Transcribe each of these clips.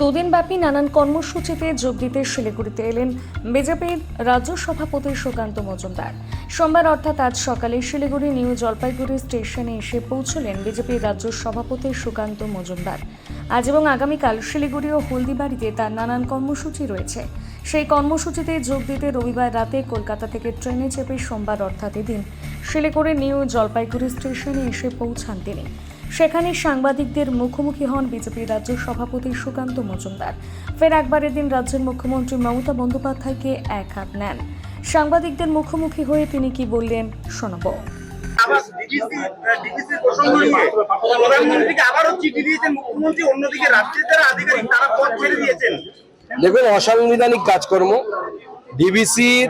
দুদিনব্যাপী নানান কর্মসূচিতে যোগ দিতে শিলিগুড়িতে এলেন বিজেপির রাজ্য সভাপতি সুকান্ত মজুমদার। সোমবার অর্থাৎ আজ সকালে শিলিগুড়ি নিউ জলপাইগুড়ি স্টেশনে এসে পৌঁছলেন বিজেপির রাজ্য সভাপতি সুকান্ত মজুমদার। আজ এবং আগামীকাল শিলিগুড়ি ও হলদিবাড়িতে তার নানান কর্মসূচি রয়েছে। সেই কর্মসূচিতে যোগ দিতে রবিবার রাতে কলকাতা থেকে ট্রেনে চেপে সোমবার অর্থাৎ এদিন শিলিগুড়ি নিউ জলপাইগুড়ি স্টেশনে এসে পৌঁছান তিনি। সেখানে সাংবাদিকদের মুখোমুখি হন বিজেপির রাজ্য সভাপতি সুকান্ত মজুমদার। ফের একবার এদিন রাজ্যের মুখ্যমন্ত্রী মমতা বন্দ্যোপাধ্যায়কে এক হাত নেন। সাংবাদিকদের মুখোমুখি হয়ে তিনি কি বললেন শোনাবো। আবার ডিডিসি ডিডিসির প্রসঙ্গ নিয়ে প্রধানমন্ত্রীকে আবারও চিঠি দিয়েছেন মুখ্যমন্ত্রী অন্যদিকে রাজ্যের যারা আধিকারিক তারা পদ ছেড়ে দিয়েছেন। দেখুন অসাংবিধানিক কাজকর্ম ডিবিসির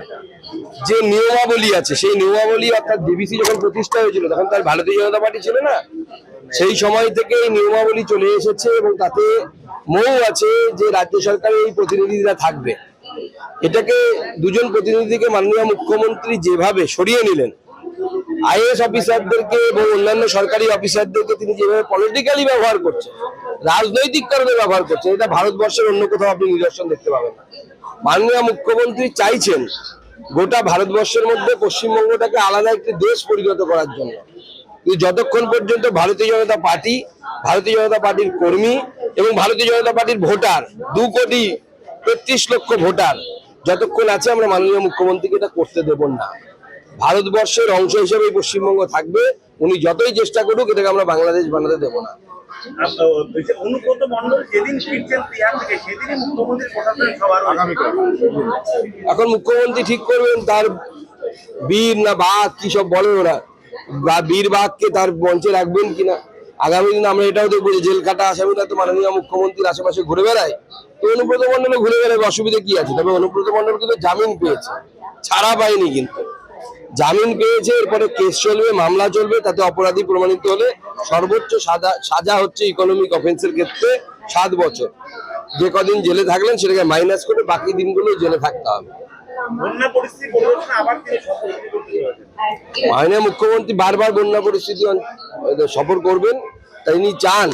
যে নিয়মাবলী আছে, সেই নিয়মাবলী অর্থাৎ ডিবিসি যখন প্রতিষ্ঠা হয়েছিল, তখন তার ভারতীয় জনতা পার্টি ছিল না? সেই সময় থেকে এই নিয়মাবলী চলে এসেছে এবং তাতে মৌ আছে যে রাজ্য সরকারের এই প্রতিনিধিরা থাকবে। এটাকে দুজন প্রতিনিধিকে মাননীয় মুখ্যমন্ত্রী যেভাবে সরিয়ে নিলেন, আইএস অফিসারদেরকে এবং অন্যান্য সরকারি অফিসারদেরকে তিনি যেভাবে পলিটিক্যালি ব্যবহার করছেন, রাজনৈতিক কারণে ব্যবহার করছেন, এটা ভারতবর্ষের অন্য কোথাও আপনি নিদর্শন দেখতে পাবেন মাননীয় মুখ্যমন্ত্রী চাইছেন গোটা ভারতবর্ষের মধ্যে পশ্চিমবঙ্গটাকে আলাদা একটি দেশ পরিণত করার জন্য। কিন্তু যতক্ষণ পর্যন্ত ভারতীয় জনতা পার্টি, ভারতীয় জনতা পার্টির কর্মী এবং ভারতীয় জনতা পার্টির ভোটার, দু কোটি তেত্রিশ লক্ষ ভোটার, যতক্ষণ আছে আমরা মাননীয় মুখ্যমন্ত্রীকে এটা করতে দেব না। ভারতবর্ষের অংশ হিসেবে পশ্চিমবঙ্গ থাকবে, উনি যতই চেষ্টা করুক এটাকে আমরা বাংলাদেশ বানাতে দেবো না। অনুব্রত মন্ডল যেদিন ফিরছেন তিহার থেকে, সেদিনই মুখ্যমন্ত্রীর প্রশাসনের সভা। এখন মুখ্যমন্ত্রী ঠিক করবেন, তার বীর না বাঘ, কি সব বলে ওরা? বা বীর বাঘকে তার মঞ্চে রাখবেন কিনা? আগামী দিন আমরা এটাও দেখব যে জেল কাটা আসামিরা তো মাননীয় মুখ্যমন্ত্রীর আশেপাশে ঘুরে বেড়ায়। তো অনুব্রত মন্ডলে ঘুরে বেড়াবে, অসুবিধা কি আছে? তবে অনুব্রত মন্ডল কিন্তু জামিন পেয়েছে। ছাড়া পায়নি কিন্তু। জামিন পেয়েছে এরপরে কেস চলবে মামলা চলবে তাতে অপরাধী প্রমাণিত হলে সর্বোচ্চ সাজা সাজা হচ্ছে ইকোনমিক অফেন্সের ক্ষেত্রে সাত বছর। যে কদিন জেলে থাকলেন সেটাকে মাইনাস করে বাকি দিনগুলো জেলে থাকতে হবে। মাননীয় মুখ্যমন্ত্রী বারবার বন্যা পরিস্থিতি সফর করবেন তাই তিনি চান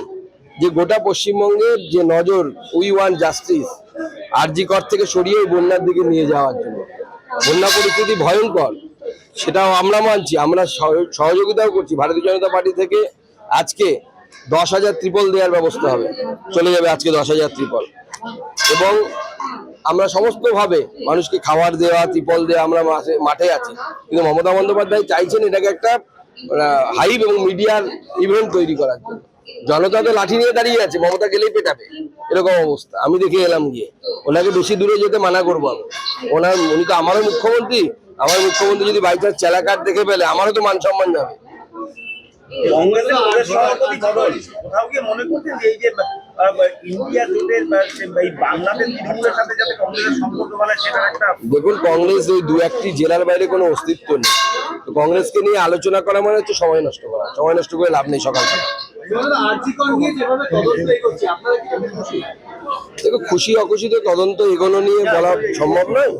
যে গোটা পশ্চিমবঙ্গের যে নজর উই ওয়ান জাস্টিস আরজি কর থেকে সরিয়ে বন্যার দিকে নিয়ে যাওয়ার জন্য। বন্যা পরিস্থিতি ভয়ঙ্কর। সেটাও আমরা মানছি, আমরা সহ- সহযোগিতাও করছি। ভারতীয় জনতা পার্টি থেকে আজকে দশ হাজার ত্রিপল দেওয়ার ব্যবস্থা হবে। চলে যাবে আজকে দশ হাজার ত্রিপল। এবং আমরা সমস্তভাবে মানুষকে খাবার দেওয়া, ত্রিপল দেওয়া আমরা মাঠে আছি। কিন্তু মমতা বন্দ্যোপাধ্যায় চাইছেন এটাকে একটা হাইপ এবং মিডিয়ার ইভেন্ট তৈরি করার জন্য। জনতা তো লাঠি নিয়ে দাঁড়িয়ে আছে, মমতা গেলেই পেটাবে। এরকম অবস্থা। আমি দেখে এলাম গিয়ে। ওনাকে বেশি দূরে যেতে মানা করব আমি। ওনার উনি তো আমারও মুখ্যমন্ত্রী। আমার মুখ্যমন্ত্রী যদি বাই চান্স চেলাকাট দেখে পেলে আমারও তো মান সম্মান যাবে মনে এই এই দেখুন কংগ্রেস ওই দু একটি জেলার বাইরে কোনো অস্তিত্ব নেই। তো কংগ্রেসকে নিয়ে আলোচনা করা মানে হচ্ছে সময় নষ্ট করা। সময় নষ্ট করে লাভ নেই সকালবেলা। দেখো খুশি অখুশি তো তদন্ত এগোনো নিয়ে বলা সম্ভব নয়।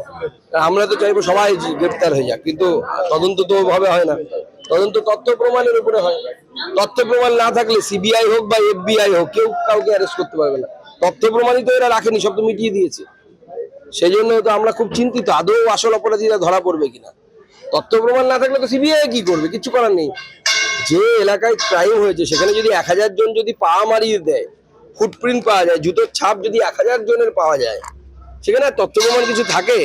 আমরা তো চাইব সবাই গ্রেপ্তার হয়ে যাক, কিন্তু তদন্ত তো ওভাবে হয় না। তদন্ত তথ্য প্রমাণের উপরে হয়। তথ্য প্রমাণ না থাকলে সিবিআই হোক বা এফবিআই হোক, কেউ কাউকে অ্যারেস্ট করতে পারবে না। তথ্য প্রমাণই তো এরা রাখেনি, সব তো মিটিয়ে দিয়েছে। সেই জন্য তো আমরা খুব চিন্তিত, আদৌ আসল অপরাধীরা ধরা পড়বে কিনা। তথ্য প্রমাণ না থাকলে তো সিবিআই কি করবে, কিছু করার নেই। যে এলাকায় ক্রাইম হয়েছে, সেখানে যদি এক হাজার জন যদি পা মারিয়ে দেয় ফুটপ্রিন্ট পাওয়া যায় জুতোর ছাপ যদি এক হাজার জনের পাওয়া যায় সেখানে তথ্য প্রমাণ কিছু থাকে?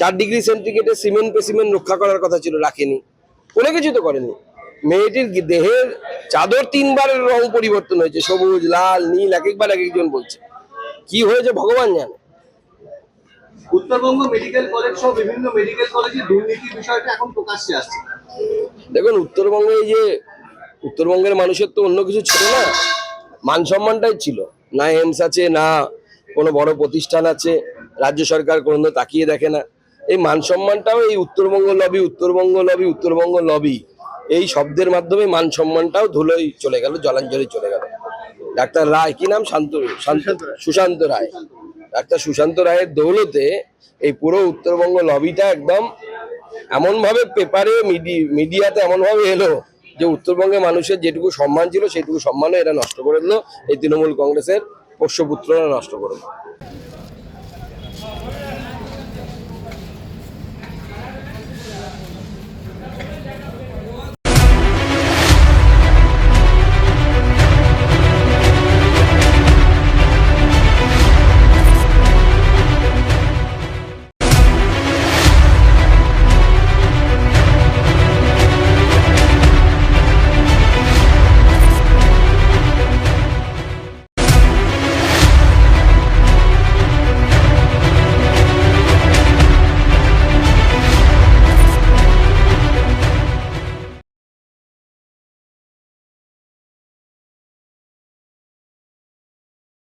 চার ডিগ্রি সেন্টিগ্রেডে সিমেন্ট পেসিমেন্ট রক্ষা করার কথা ছিল রাখেনি। কোনো কিছু তো করেনি। মেয়েটির দেহের চাদর তিনবারের রং পরিবর্তন হয়েছে সবুজ লাল নীল এক একবার এক একজন বলছে। কি হয়েছে ভগবান জানে? উত্তরবঙ্গ মেডিকেল কলেজ সহ বিভিন্ন মেডিকেল কলেজে দুর্নীতির বিষয়টা এখন প্রকাশ্যে আসছে। দেখুন উত্তরবঙ্গে এই যে উত্তরবঙ্গের মানুষের তো অন্য কিছু ছিল না। মান সম্মানটাই ছিল। না এমস আছে না কোনো বড় প্রতিষ্ঠান আছে রাজ্য সরকার কোনো তাকিয়ে দেখে না। এই মান সম্মানটাও এই Uttarbanga lobby Uttarbanga lobby Uttarbanga lobby এই শব্দের মাধ্যমে মান সম্মানটাও ধুলোই চলে গেল জলাঞ্জলি চলে গেল। ডাক্তার রায় কি নাম? শান্ত শান্ত সুশান্ত রায়। ডাক্তার সুশান্ত রায়ের দৌলতে এই পুরো উত্তরবঙ্গ লবিটা একদম এমন ভাবে পেপারে মিডিয়াতে এমন ভাবে এলো যে উত্তরবঙ্গে মানুষের যেটুকু সম্মান ছিল সেটুকু সম্মানও এরা নষ্ট করে দিল। এই তৃণমূল কংগ্রেসের পোষ্যপুত্ররা নষ্ট করবে